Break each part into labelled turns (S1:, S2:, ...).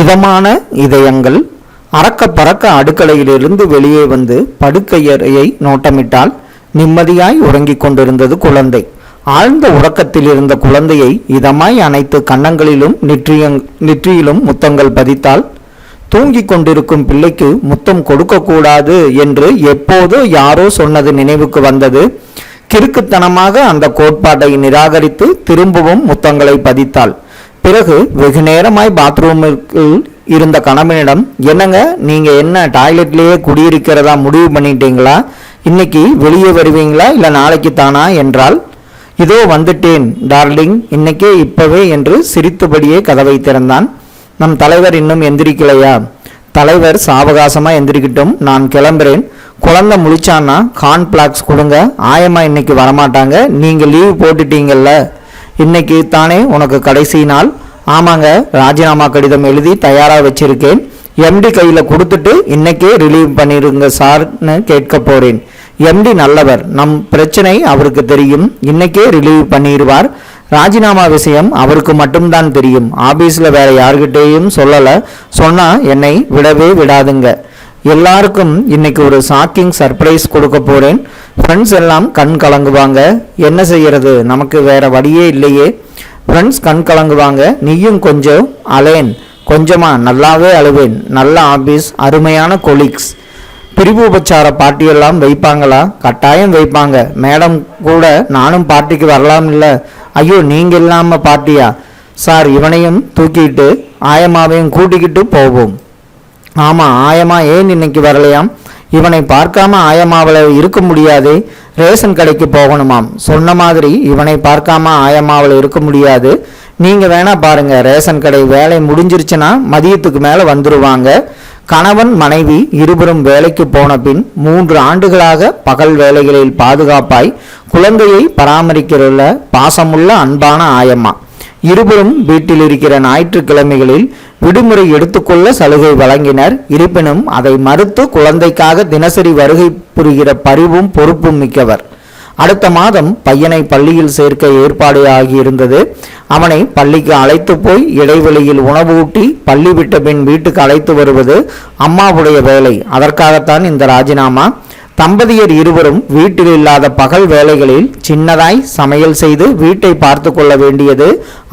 S1: இதமான இதயங்கள் அறக்க பறக்க அடுக்கலையிலிருந்து வெளியே வந்து படுக்கையறையை நோட்டமிட்டால் நிம்மதியாய் உறங்கிக் கொண்டிருந்தது குழந்தை. ஆழ்ந்த உறக்கத்தில் இருந்த குழந்தையை இதமாய் அனைத்து கன்னங்களிலும் நெற்றியங் நெற்றியிலும் முத்தங்கள் பதித்தால் தூங்கிக் கொண்டிருக்கும் பிள்ளைக்கு முத்தம் கொடுக்கக்கூடாது என்று எப்போதோ யாரோ சொன்னது நினைவுக்கு வந்தது. கிறுக்குத்தனமாக அந்த கோட்பாட்டை நிராகரித்து திரும்பவும் முத்தங்களை பதித்தாள். பிறகு வெகு நேரமாய் பாத்ரூமிற்கு இருந்த கணவனிடம் என்னங்க நீங்கள் என்ன டாய்லெட்லேயே குடியிருக்கிறதா முடிவு பண்ணிட்டீங்களா? இன்னைக்கு வெளியே வருவீங்களா? இல்லை நாளைக்கு தானா? என்றால் இதோ வந்துட்டேன் டார்லிங். இன்னைக்கே இப்பவே என்று சிரித்தபடியே கதவை திறந்தான். நம் தலைவர் இன்னும் எந்திரிக்கலையா? தலைவர் சாவகாசமாக எந்திரிக்கட்டும் நான் கிளம்புறேன். குழந்தை முழிச்சான்னா கார்ன்பிளாக்ஸ் கொடுங்க. ஆயம்மா இன்னைக்கு வரமாட்டாங்க. நீங்கள் லீவ் போட்டுட்டீங்கல்ல. இன்னைக்கு தானே உனக்கு கடைசி நாள்? ஆமாங்க ராஜினாமா கடிதம் எழுதி தயாராக வச்சிருக்கேன். எம்டி கையில் கொடுத்துட்டு இன்னைக்கே ரிலீவ் பண்ணிருங்க சார்னு கேட்க போறேன். எம்டி நல்லவர் நம் பிரச்சனை அவருக்கு தெரியும். இன்னைக்கே ரிலீவ் பண்ணிடுவார். ராஜினாமா விஷயம் அவருக்கு மட்டும்தான் தெரியும். ஆபீஸில் வேற யாருக்கிட்டேயும் சொல்லலை. சொன்னால் என்னை விடவே விடாதுங்க. எல்லாருக்கும் இன்னைக்கு ஒரு ஷாக்கிங் சர்ப்ரைஸ் கொடுக்க போகிறேன் ஃப்ரெண்ட்ஸ் எல்லாம் கண் கலங்குவாங்க. என்ன செய்யறது? நமக்கு வேற வழியே இல்லையே. ஃப்ரெண்ட்ஸ் கண் கலங்குவாங்க. நீயும் கொஞ்சம் அலேன் கொஞ்சமாக நல்லாவே அழுவேன். நல்ல ஆபீஸ் அருமையான கொலீக்ஸ் பிரிவு உபச்சார பார்ட்டியெல்லாம் வைப்பாங்களா? கட்டாயம் வைப்பாங்க. மேடம் கூட நானும் பார்ட்டிக்கு வரலாம் இல்லை. ஐயோ நீங்கள் இல்லாமல் பார்ட்டியா சார் இவனையும் தூக்கிட்டு ஆயமாவையும் கூட்டிக்கிட்டு போவோம். ஆமா ஆயமா ஏன் இன்னைக்கு வரலையாம்? இவனை பார்க்காம ஆயமாவில் இருக்க முடியாது ரேஷன் கடைக்கு போகணுமாம். சொன்ன மாதிரி இவனை பார்க்காம ஆயமாவில் இருக்க முடியாது. நீங்கள் வேணா பாருங்க ரேஷன் கடை வேலை முடிஞ்சிருச்சுன்னா மதியத்துக்கு மேலே வந்துருவாங்க. கணவன் மனைவி இருபுறம் வேலைக்கு போன பின் மூன்று ஆண்டுகளாக பகல் வேலைகளில் பாதுகாப்பாய் குழந்தையை பராமரிக்கிறதுல பாசமுள்ள அன்பான ஆயம்மா. இருவரும் வீட்டில் இருக்கிற ஞாயிற்றுக்கிழமைகளில் விடுமுறை எடுத்துக்கொள்ள சலுகை வழங்கினர். இருப்பினும் அதை மறுத்து குழந்தைக்காக தினசரி வருகை புரிகிற பரிவும் பொறுப்பும் மிக்கவர். அடுத்த மாதம் பையனை பள்ளியில் சேர்க்க ஏற்பாடு ஆகியிருந்தது. அவனை பள்ளிக்கு அழைத்து போய் இடைவெளியில் உணவு ஊட்டி பள்ளி விட்ட பின் வீட்டுக்கு அழைத்து வருவது அம்மாவுடைய வேலை. அதற்காகத்தான் இந்த ராஜினாமா. தம்பதியர் இருவரும் வீட்டில் இல்லாத பகல் வேலைகளில் சின்னதாய் சமையல் செய்து வீட்டை பார்த்து கொள்ள வேண்டியது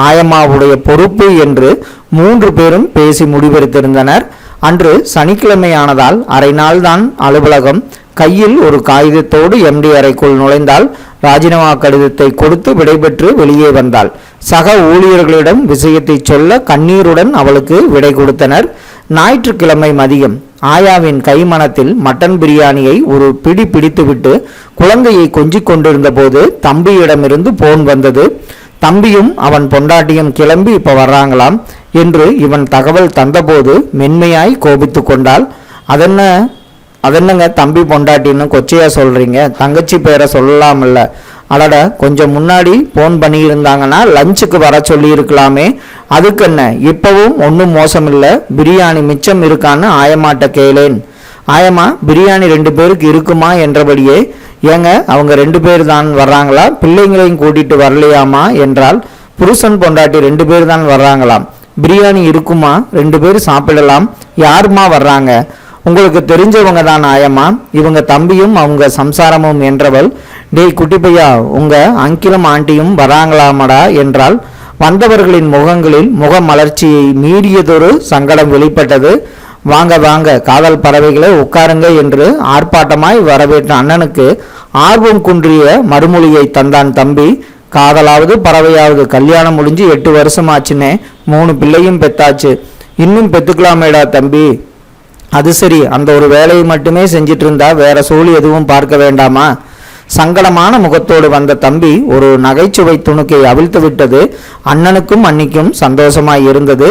S1: ஆயம்மாவுடைய பொறுப்பு என்று மூன்று பேரும் பேசி முடிவெடுத்திருந்தனர். அன்று சனிக்கிழமையானதால் அரை நாள்தான் அலுவலகம். கையில் ஒரு காகிதத்தோடு எம்டி அறைக்குள் நுழைந்தால் ராஜினாமா கடிதத்தை கொடுத்து விடைபெற்று வெளியே வந்தாள். சக ஊழியர்களிடம் விஷயத்தை சொல்ல கண்ணீருடன் அவளுக்கு விடை கொடுத்தனர். ஞாயிற்றுக்கிழமை மதியம் ஆயாவின் கைமணத்தில் மட்டன் பிரியாணியை ஒரு பிடி பிடித்துவிட்டு குழந்தையை கொஞ்சிக் கொண்டிருந்த போது தம்பியிடமிருந்து போன் வந்தது. தம்பியும் அவன் பொண்டாட்டியும் கிளம்பி இப்ப வர்றாங்களாம் என்று இவன் தகவல் தந்தபோது மென்மையாய் கோபித்து கொண்டாள். அதென்ன? அதென்னங்க தம்பி பொண்டாட்டின்னு கொச்சையாக சொல்கிறீங்க தங்கச்சி பேரை சொல்லலாம்ல அடட கொஞ்சம் முன்னாடி ஃபோன் பண்ணியிருந்தாங்கன்னா லஞ்சுக்கு வர சொல்லியிருக்கலாமே. அதுக்கு என்ன? இப்போவும் ஒன்றும் மோசம் இல்லை பிரியாணி மிச்சம் இருக்கான்னு ஆயமாட்ட கேளேன். ஆயம்மா பிரியாணி ரெண்டு பேருக்கு இருக்குமா என்றபடியே ஏங்க அவங்க ரெண்டு பேர் தான் வர்றாங்களா? பிள்ளைங்களையும் கூட்டிட்டு வரலையாமா என்றால் புருஷன் பொண்டாட்டி ரெண்டு பேர் தான் வர்றாங்களாம். பிரியாணி இருக்குமா? ரெண்டு பேர் சாப்பிடலாம். யாருமா வர்றாங்க? உங்களுக்கு தெரிஞ்சவங்க தான் ஆயம்மா இவங்க தம்பியும் அவங்க சம்சாரமும் என்றவள். டேய் குட்டிப்பையா உங்க அங்கிளும் ஆண்டியும் வராங்களாமடா என்றால் வந்தவர்களின் முகங்களில் முக மலர்ச்சியை மீறியதொரு சங்கடம் வெளிப்பட்டது. வாங்க வாங்க காதல் பறவைகளை உட்காருங்க என்று ஆர்ப்பாட்டமாய் வரவேற்ற அண்ணனுக்கு ஆர்வம் குன்றிய மறுமொழியை தந்தான் தம்பி. காதலாவது பறவையாவது கல்யாணம் முடிஞ்சு எட்டு வருஷம் ஆச்சுன்னே மூணு பிள்ளையும் பெத்தாச்சு. இன்னும் பெத்துக்கலாமேடா தம்பி. அது சரி அந்த ஒரு வேலையை மட்டுமே செஞ்சிட்டு இருந்தா வேற சூழ் எதுவும் பார்க்க வேண்டாமா? சங்கடமான முகத்தோடு வந்த தம்பி ஒரு நகைச்சுவை துணுக்கை அவிழ்த்து விட்டது. அண்ணனுக்கும் அன்னிக்கும் சந்தோஷமாய் இருந்தது.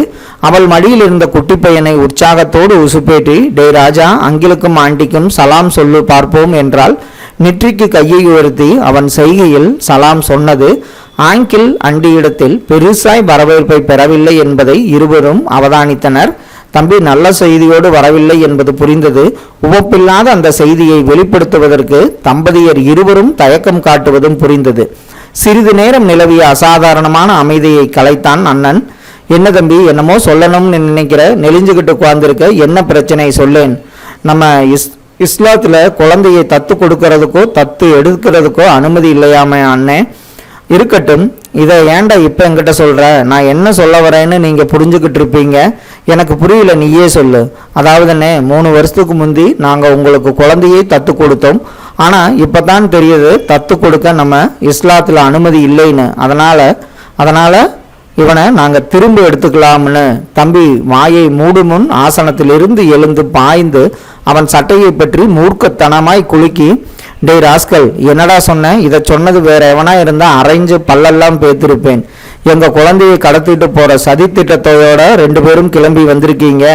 S1: அவள் மடியில் இருந்த குட்டி பையனை உற்சாகத்தோடு உசுப்பேற்றி டே ராஜா அங்கிலுக்கும் ஆண்டிக்கும் சலாம் சொல்லு பார்ப்போம் என்றால் நெற்றிக்கு கையை உயர்த்தி அவன் செய்கையில் சலாம் சொன்னது ஆங்கிள் அண்டியிடத்தில் பெருசாய் வரவேற்பை பெறவில்லை என்பதை இருவரும் அவதானித்தனர். தம்பி நல்ல செய்தியோடு வரவில்லை என்பது புரிந்தது. உவப்பில்லாத அந்த செய்தியை வெளிப்படுத்துவதற்கு தம்பதியர் இருவரும் தயக்கம் காட்டுவதும் புரிந்தது. சிறிது நேரம் நிலவிய அசாதாரணமான அமைதியை கலைத்தான் அண்ணன். என்ன தம்பி என்னமோ சொல்லணும்னு நினைக்கிற நெளிஞ்சுக்கிட்டு உட்கார்ந்துருக்க என்ன பிரச்சனை சொல்லேன்? நம்ம இஸ் இஸ்லாத்தில் குழந்தையை தத்து கொடுக்கறதுக்கோ தத்து எடுக்கிறதுக்கோ அனுமதி இல்லையாமே அண்ணே. இருக்கட்டும் இதை ஏன்டா இப்போ என்கிட்ட சொல்கிற நான் என்ன சொல்ல வரேன்னு நீங்கள் புரிஞ்சுக்கிட்டு இருப்பீங்க. எனக்கு புரியல நீயே சொல்லு. அதாவதுண்ணே மூணு வருஷத்துக்கு முந்தி நாங்கள் உங்களுக்கு குழந்தையை தத்து கொடுத்தோம். ஆனால் இப்போ தான் தெரியுது தத்து கொடுக்க நம்ம இஸ்லாத்தில் அனுமதி இல்லைன்னு. அதனால் அதனால் இவனை நாங்கள் திரும்ப எடுத்துக்கலாம்னு தம்பி வாயை மூடுமுன் முன் ஆசனத்திலிருந்து எழுந்து பாய்ந்து அவன் சட்டையை பற்றி மூர்க்கத்தனமாய் குலுக்கி டேய் ராஸ்கல் என்னடா சொன்னேன் இதை சொன்னது வேற எவனா இருந்தால் அரைஞ்சு பல்லெல்லாம் பேத்திருப்பேன். எங்கள் குழந்தையை கடத்திட்டு போகிற சதி திட்டத்தோட ரெண்டு பேரும் கிளம்பி வந்திருக்கீங்க.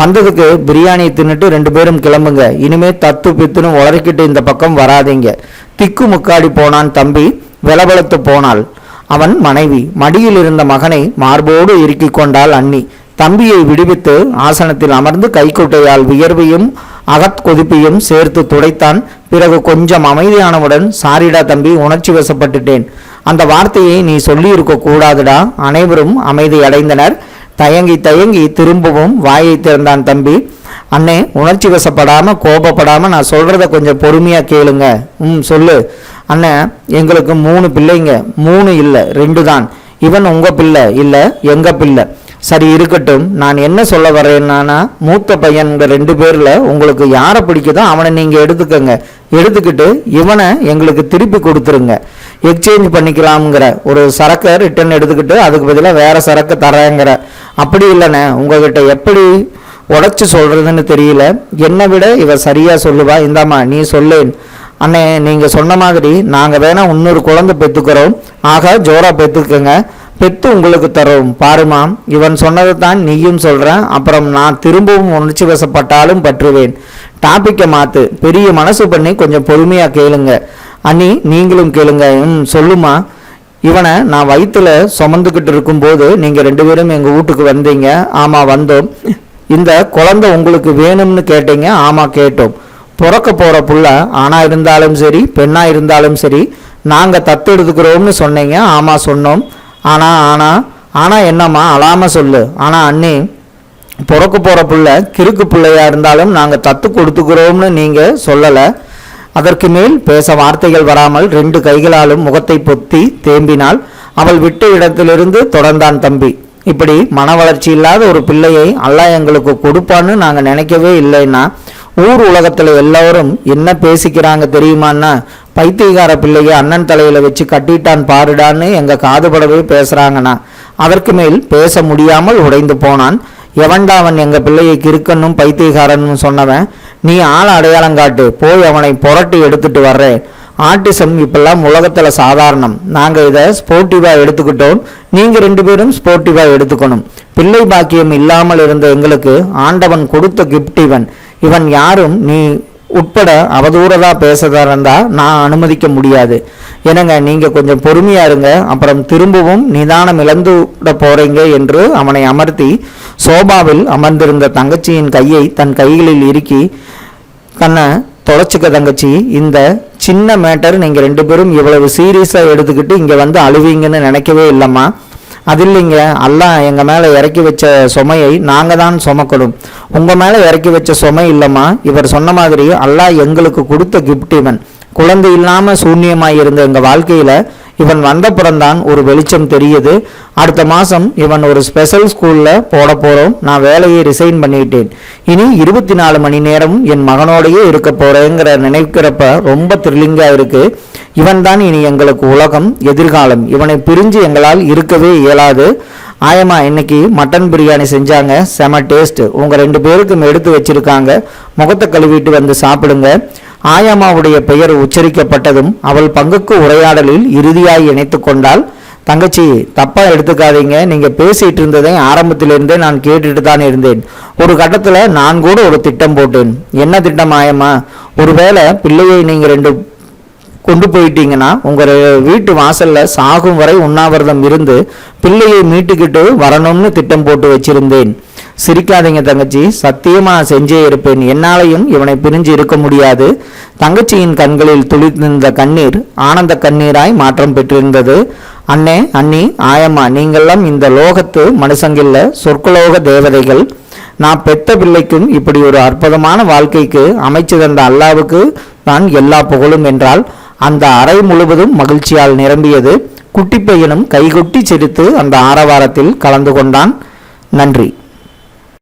S1: வந்ததுக்கு பிரியாணி தின்னுட்டு ரெண்டு பேரும் கிளம்புங்க. இனிமே தத்து பித்துன்னு உளறிக்கிட்டு இந்த பக்கம் வராதீங்க. திக்கு முக்காடி போனான் தம்பி. விளபலத்து போனாள். அவன் மனைவி மடியில் இருந்த மகனை மார்போடு இறுக்கிக் கொண்டாள் அண்ணி. தம்பியை விடுவித்து ஆசனத்தில் அமர்ந்து கைக்குட்டையால் வியர்வையும் அகத் கொதிப்பையும் சேர்த்து துடைத்தான். பிறகு கொஞ்சம் அமைதியானவுடன் சாரிடா தம்பி உணர்ச்சி வசப்பட்டுட்டேன். அந்த வார்த்தையை நீ சொல்லியிருக்க கூடாதுடா. அனைவரும் அமைதியடைந்தனர் தயங்கி தயங்கி திரும்பவும் வாயை திறந்தான் தம்பி. அண்ணே உணர்ச்சி வசப்படாமல் கோபப்படாமல் நான் சொல்கிறத கொஞ்சம் பொறுமையாக கேளுங்க. ம் சொல்லு. அண்ணன் எங்களுக்கு மூணு பிள்ளைங்க மூணு இல்லை ரெண்டு தான். இவன் உங்கள் பிள்ளை இல்லை எங்கள் பிள்ளை? சரி இருக்கட்டும். நான் என்ன சொல்ல வரேன்னா மூத்த பையன் ரெண்டு பேரில் உங்களுக்கு யாரை பிடிக்குதோ அவனை நீங்கள் எடுத்துக்கோங்க. எடுத்துக்கிட்டு இவனை எங்களுக்கு திருப்பி கொடுத்துருங்க. எக்ஸ்சேஞ்ச் பண்ணிக்கலாம்ங்கிற ஒரு சரக்கை ரிட்டர்ன் எடுத்துக்கிட்டு அதுக்கு பதிலாக வேறு சரக்கு தரேங்கிற. அப்படி இல்லைண்ணே உங்ககிட்ட எப்படி உடச்சி சொல்கிறதுன்னு தெரியல. என்னை விட இவ சரியாக சொல்லுவா. இந்தாம்மா நீ சொல்லேன். அண்ணே நீங்கள் சொன்ன மாதிரி நாங்கள் வேணால் இன்னொரு குழந்தை பெற்றுக்கிறோம். ஆக ஜோரா பெற்றுக்கங்க. பெற்று உங்களுக்கு தரும் பாருமா இவன் சொன்னதை தான் நீயும் சொல்கிறேன் அப்புறம் நான் திரும்பவும் உணர்ச்சி வசப்பட்டாலும் பற்றுவேன். டாப்பிக்கை மாற்று பெரிய மனசு பண்ணி கொஞ்சம் பொறுமையாக கேளுங்க. அண்ணி நீங்களும் கேளுங்க. ம் சொல்லுமா. இவனை நான் வயிற்றில் சுமந்துக்கிட்டு இருக்கும்போது நீங்கள் ரெண்டு பேரும் எங்கள் வீட்டுக்கு வந்தீங்க. ஆமாம் வந்தோம். இந்த குழந்தை உங்களுக்கு வேணும்னு கேட்டீங்க. ஆமாம் கேட்டோம். பிறக்க போகிற புள்ள ஆணாக இருந்தாலும் சரி பெண்ணாக இருந்தாலும் சரி நாங்கள் தத்து எடுத்துக்கிறோம்னு சொன்னீங்க ஆமாம் சொன்னோம். ஆனால் ஆனால் ஆனால் என்னம்மா அழாமல் சொல்லு. ஆனால் அண்ணி பிறக்க போகிற புள்ள கிறுக்கு பிள்ளையாக இருந்தாலும் நாங்கள் தத்து கொடுத்துக்கிறோம்னு நீங்கள் சொல்லலை. அதற்கு மேல் பேச வார்த்தைகள் வராமல் ரெண்டு கைகளாலும் முகத்தை பொத்தி தேம்பினால் அவள் விட்ட இடத்திலிருந்து தொடர்ந்தான் தம்பி. இப்படி மன வளர்ச்சி இல்லாத ஒரு பிள்ளையை அல்லாஹ் எங்களுக்கு கொடுப்பான்னு நாங்கள் நினைக்கவே இல்லைன்னா ஊர் உலகத்தில் எல்லோரும் என்ன பேசிக்கிறாங்க தெரியுமான்னா பைத்தியகார பிள்ளையை அண்ணன் தலையில் வச்சு கட்டிட்டான் பாருடான்னு எங்கள் காதுபடவே பேசுகிறாங்கண்ணா அதற்கு மேல் பேச முடியாமல் உடைந்து போனான். எவன்டாவன் எங்கள் பிள்ளையை கிறுக்கணும் பைத்தியகாரன்னு சொன்னவன் நீ ஆள் அடையாளம் காட்டு போய் அவனை புரட்டி எடுத்துட்டு வர்றேன் ஆட்டிசம் இப்பெல்லாம் உலகத்தில் சாதாரணம். நாங்கள் இதை ஸ்போர்ட்டிவாக எடுத்துக்கிட்டோம். நீங்கள் ரெண்டு பேரும் ஸ்போர்ட்டிவாக எடுத்துக்கணும். பிள்ளை பாக்கியம் இல்லாமல் இருந்த எங்களுக்கு ஆண்டவன் கொடுத்த கிஃப்ட் இவன் இவன் யாரும் நீ உட்பட அவதூறதா பேசுறதா இருந்தா நான் அனுமதிக்க முடியாது. என்னங்க நீங்க கொஞ்சம் பொறுமையா இருங்க. அப்புறம் திரும்பவும் நிதானம் இழந்து விட போறீங்க என்று அவனை அமர்த்தி சோபாவில் அமர்ந்திருந்த தங்கச்சியின் கையை தன் கைகளில் இறுக்கி கண்ணை தொலைச்சிக்க தங்கச்சி இந்த சின்ன மேட்டர் நீங்கள் ரெண்டு பேரும் இவ்வளவு சீரியஸாக எடுத்துக்கிட்டு இங்கே வந்து அழுவீங்கன்னு நினைக்கவே இல்லைம்மா. அது இல்லைங்க. அல்லாஹ் எங்கள் மேலே இறக்கி வச்ச சுமையை நாங்கள் தான் சுமக்கணும். உங்கள் மேலே இறக்கி வச்ச சுமை இல்லைம்மா. இவர் சொன்ன மாதிரி அல்லாஹ் எங்களுக்கு கொடுத்த கிஃப்ட் இவன். குழந்தை இல்லாமல் சூன்யமாக இருந்த எங்கள் வாழ்க்கையில் இவன் வந்தப்புறம்தான் ஒரு வெளிச்சம் தெரியுது. அடுத்த மாதம் இவன் ஒரு ஸ்பெஷல் ஸ்கூலில் போட போகிறோம் நான் வேலையை ரிசைன் பண்ணிட்டேன். இனி இருபத்தி நாலு மணி நேரம் என் மகனோடையே இருக்க போகிறேங்கிற நினைக்கிறப்ப ரொம்ப த்ரில்லிங்காக இருக்குது இவன் தான் இனி எங்களுக்கு உலகம் எதிர்காலம். இவனை பிரிஞ்சு எங்களால் இருக்கவே இயலாது. ஆயம்மா இன்னைக்கு மட்டன் பிரியாணி செஞ்சாங்க. செம டேஸ்ட் உங்கள் ரெண்டு பேருக்கும் எடுத்து வச்சிருக்காங்க. முகத்தை கழுவிட்டு வந்து சாப்பிடுங்க. ஆயம்மாவுடைய பெயர் உச்சரிக்கப்பட்டதும் அவள் பங்குக்கு உரையாடலில் இறுதியாய் இணைத்து கொண்டாள். தங்கச்சி தப்பாக எடுத்துக்காதீங்க. நீங்கள் பேசிட்டு இருந்ததை ஆரம்பத்திலிருந்தே நான் கேட்டுட்டு தான் இருந்தேன். ஒரு கட்டத்தில் நான் கூட ஒரு திட்டம் போட்டேன். என்ன திட்டம் ஆயம்மா? ஒருவேளை பிள்ளையை நீங்கள் ரெண்டு கொண்டு போயிட்டீங்கன்னா உங்கள் வீட்டு வாசலில் சாகும் வரை உண்ணாவிரதம் இருந்து பிள்ளையை மீட்டுக்கிட்டு வரணும்னு திட்டம் போட்டு வச்சிருந்தேன். சிரிக்காதீங்க தங்கச்சி. சத்தியமா செஞ்சே இருப்பேன். என்னாலையும் இவனை பிரிஞ்சு இருக்க முடியாது. தங்கச்சியின் கண்களில் துளிர்ந்திருந்த கண்ணீர் ஆனந்த கண்ணீராய் மாற்றம் பெற்றிருந்தது. அண்ணே அண்ணி ஆயம்மா நீங்கள்லாம் இந்த லோகத்து மனுஷங்கில்ல சொற்குலோக தேவதைகள். நான் பெத்த பிள்ளைக்கும் இப்படி ஒரு அற்புதமான வாழ்க்கைக்கு அமைச்சு தந்த அல்லாவுக்கு நான் எல்லா புகழும் என்றால் அந்த அறை முழுவதும் மகிழ்ச்சியால் நிரம்பியது. குட்டி பையனும் கைகொட்டி சிரித்து அந்த ஆரவாரத்தில் கலந்து கொண்டான். நன்றி.